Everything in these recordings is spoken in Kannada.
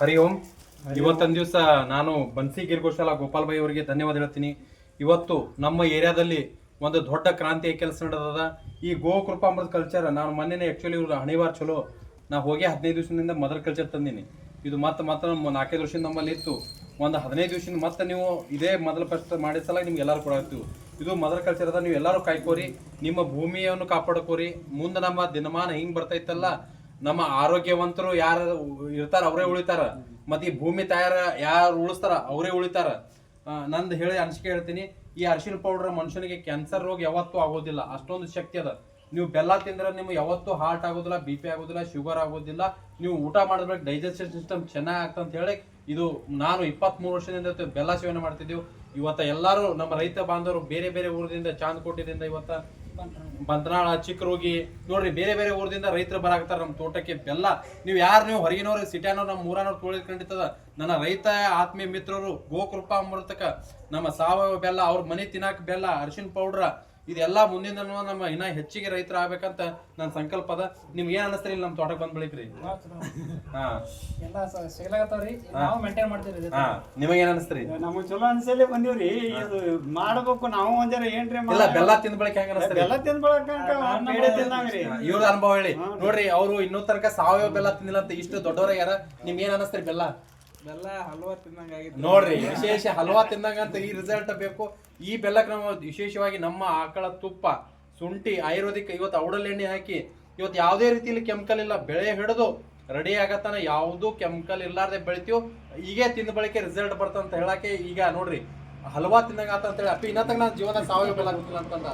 ಹರಿ ಓಂ. ಇವತ್ತೊಂದು ದಿವಸ ನಾನು ಬನ್ಸಿ ಗಿರ್ಗೋಶಾಲ ಗೋಪಾಲ್ ಭಾಯಿ ಅವರಿಗೆ ಧನ್ಯವಾದ ಹೇಳ್ತೀನಿ. ಇವತ್ತು ನಮ್ಮ ಏರಿಯಾದಲ್ಲಿ ಒಂದು ದೊಡ್ಡ ಕ್ರಾಂತಿಯ ಕೆಲಸ ನಡೆದದ. ಈ ಗೋ ಕೃಪಾಮೃತ ಕಲ್ಚರ್ ನಾನು ಮೊನ್ನೆನೇ ಆ್ಯಕ್ಚುಲಿ ಇವರು ಹಣಿವಾರ ಚಲೋ. ನಾ ಹೋಗಿ ಹದಿನೈದು ದಿವಸದಿಂದ ಮದರ್ ಕಲ್ಚರ್ ತಂದೀನಿ. ಇದು ಮತ್ತೆ ಮತ್ತೆ ನಮ್ಮ ನಾಲ್ಕೈದು ವರ್ಷದಿಂದ ನಮ್ಮಲ್ಲಿ ಇತ್ತು. ಒಂದು ಹದಿನೈದು ದಿವಸದಿಂದ ಮತ್ತೆ ನೀವು ಇದೇ ಮೊದಲ ಫಸ್ಟ್ ಮಾಡಿದ ಸಲ ನಿಮ್ಗೆ ಎಲ್ಲರೂ ಕೊಡಾಗ್ತೀವಿ ಇದು ಮದರ್ ಕಲ್ಚರ್ ಅದ ನೀವು ಎಲ್ಲರೂ ಕಾಯ್ಕೋರಿ. ನಿಮ್ಮ ಭೂಮಿಯನ್ನು ಕಾಪಾಡ್ಕೋರಿ. ಮುಂದೆ ನಮ್ಮ ದಿನಮಾನ ಹಿಂಗ್ ಬರ್ತೈತಲ್ಲ ನಮ್ಮ ಆರೋಗ್ಯವಂತರು ಯಾರು ಇರ್ತಾರ, ಅವರೇ ಉಳಿತಾರ. ಮತ್ತೆ ಈ ಭೂಮಿ ತಯಾರ ಯಾರು ಉಳಿಸ್ತಾರ, ಅವರೇ ಉಳಿತಾರ. ನಂದು ಹೇಳಿ ಅನಿಸಿಕೆ ಹೇಳ್ತೀನಿ, ಈ ಅರಿಶಿನ ಪೌಡರ್ ಮನುಷ್ಯನಿಗೆ ಕ್ಯಾನ್ಸರ್ ರೋಗ ಯಾವತ್ತೂ ಆಗೋದಿಲ್ಲ. ಅಷ್ಟೊಂದು ಶಕ್ತಿ ಅದ. ನೀವು ಬೆಲ್ಲ ತಿಂದ್ರೆ ನಿಮ್ಗೆ ಯಾವತ್ತೂ ಹಾರ್ಟ್ ಆಗೋದಿಲ್ಲ ಬಿ ಪಿ ಆಗೋದಿಲ್ಲ ಶುಗರ್ ಆಗೋದಿಲ್ಲ. ನೀವು ಊಟ ಮಾಡಿದ್ಮೇಲೆ ಡೈಜೆಸ್ಟಿವ್ ಸಿಸ್ಟಮ್ ಚೆನ್ನಾಗಿ ಆಗ್ತದೆ ಅಂತ ಹೇಳಿ, ಇದು ನಾನು ಇಪ್ಪತ್ಮೂರು ವರ್ಷದಿಂದ ಬೆಲ್ಲ ಸೇವನೆ ಮಾಡ್ತಿದ್ದೀವಿ. ಇವತ್ತ ಎಲ್ಲರೂ ನಮ್ಮ ರೈತ ಬಾಂಧವರು ಬೇರೆ ಬೇರೆ ಊರದಿಂದ ಚಾಂದಕೋಟೆದಿಂದ ಇವತ್ತ ಬಂಧನಾಳ ಚಿಕ್ಕರೋಗಿ ನೋಡ್ರಿ, ಬೇರೆ ಬೇರೆ ಊರದಿಂದ ರೈತರು ಬರಾಕತ್ತಾರ ನಮ್ಮ ತೋಟಕ್ಕೆ. ಬೆಲ್ಲ, ನೀವು ಯಾರು, ನೀವು ಹೊರಗಿನವ್ರು, ಸಿಟ್ಯಾನವ್ರು ನಮ್ಮ ಊರನವ್ರು ತೊಳಿದ್ಕೊಂಡಿರ್ತದ ನನ್ನ ರೈತ, ಆತ್ಮೀಯ ಮಿತ್ರರು ಗೋಕೃಪಾ ಅಮೃತಕ ನಮ್ಮ ಸಾವಯವ ಬೆಲ್ಲ, ಅವ್ರ ಮನೆ ತಿನ್ನಾಕ ಬೆಲ್ಲ ಅರಿಶಿನ ಪೌಡ್ರ ಇದೆಲ್ಲ ಮುಂದಿನ ದಿನ ನಮ್ಮ ಇನ್ನ ಹೆಚ್ಚಿಗೆ ರೈತರ ಆಗ್ಬೇಕಂತ ನನ್ನ ಸಂಕಲ್ಪ ಅದ. ನಿಮ್ಗೆ ಏನ್ ಅನಸ್ತ್ರಿ ಇಲ್ಲಿ ನಮ್ಮ ತೋಟಕ್ಕೆ ಬಂದ್ ಬೆಳಿಕ್ರಿ ಹಾ. ಎಲ್ಲ ನಾವು ಮೇಂಟೈನ್ ಮಾಡ್ತೀವಿ ಇದು. ಹಾ ನಿಮಗೇನ್ ಅನಸ್ತ್ರಿ? ನಮಗ್ ಚಲೋ ಅನ್ಸಲಿ ಬಂದಿವ್ರಿ. ಇದು ಮಾಡ್ಬೇಕು ನಾವು ಒಂದರ ಏನ್ರಿ ಇಲ್ಲ ಬೆಲ್ಲ ತಿಂದ ಬಳಿಕ ಹೆಂಗ ಅನಸ್ತ್ರಿ? ಬೆಲ್ಲ ತಿಂದ್ ಬಳಕ ಬೇಡ ತಿಂದಂಗ್ರಿ ಇವ್ರ ಅನುಭವ ಹೇಳಿ. ನೋಡ್ರಿ ಅವ್ರು ಇನ್ನೂ ತನಕ ಸಾವಯವ ಬೆಲ್ಲ ತಿಂದಿಲ್ಲ ಅಂತ ಇಷ್ಟು ದೊಡ್ಡವರ ಯಾರ? ನಿಮ್ಗೆ ಏನ್ ಅನಸ್ತ್ರಿ ಬೆಲ್ಲ? ಬೆಲ್ಲ ಹಲ್ವಾ ತಿನ್ನಂಗ ನೋಡ್ರಿ ವಿಶೇಷ ಹಲ್ವಾ ತಿಂದಂಗ ಅಂತ ಈ ರಿಸಲ್ಟ್ ಬೇಕು. ಈ ಬೆಲ್ಲಕ್ಕೆ ನಾವು ವಿಶೇಷವಾಗಿ ನಮ್ಮ ಆಕಳ ತುಪ್ಪ ಶುಂಠಿ ಆಯುರ್ವೇದಿಕ್ ಇವತ್ತು ಔಡಲ್ ಎಣ್ಣೆ ಹಾಕಿ ಇವತ್ತು ಯಾವುದೇ ರೀತಿಯಲ್ಲಿ ಕೆಮಿಕಲ್ ಇಲ್ಲ ಬೆಳೆ ಹಿಡಿದು ರೆಡಿ ಆಗತ್ತಾನ ಯಾವುದು ಕೆಮಿಕಲ್ ಇಲ್ಲಾರ್ದೆ ಬೆಳಿತೀವಿ. ಈಗೇ ತಿಂದ ಬಳಿಕೆ ರಿಸಲ್ಟ್ ಬರ್ತಂತ ಹೇಳಕ್ಕೆ ಈಗ ನೋಡ್ರಿ ಹಲ್ವಾ ಆತ ಅಂತ ಹೇಳಿ ಅಪ್ಪಿ ಇನ್ನ ತಗ ನನ್ನ ಜೀವನ ಸಾವಯವ ಬೆಲ್ಲ ಗೊತ್ತಿಲ್ಲ ಅಂತಂದ.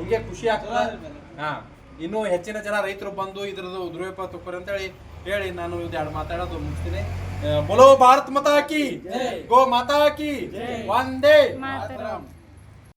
ಹೀಗೆ ಖುಷಿ ಆಗ್ತದ. ಹಾ ಇನ್ನು ಹೆಚ್ಚಿನ ಜನ ರೈತರು ಬಂದು ಇದ್ರದ್ದು ದುರುಪಯೋಗ ತಕ್ಕೋರಿ ಅಂತ ಹೇಳಿ ಹೇಳಿ ನಾನು ಇದು ಎರಡು ಮಾತಾಡೋದು ಮುಗಿಸ್ತೀನಿ. బులో భారత్ మాతాకి గో మాతాకి వందే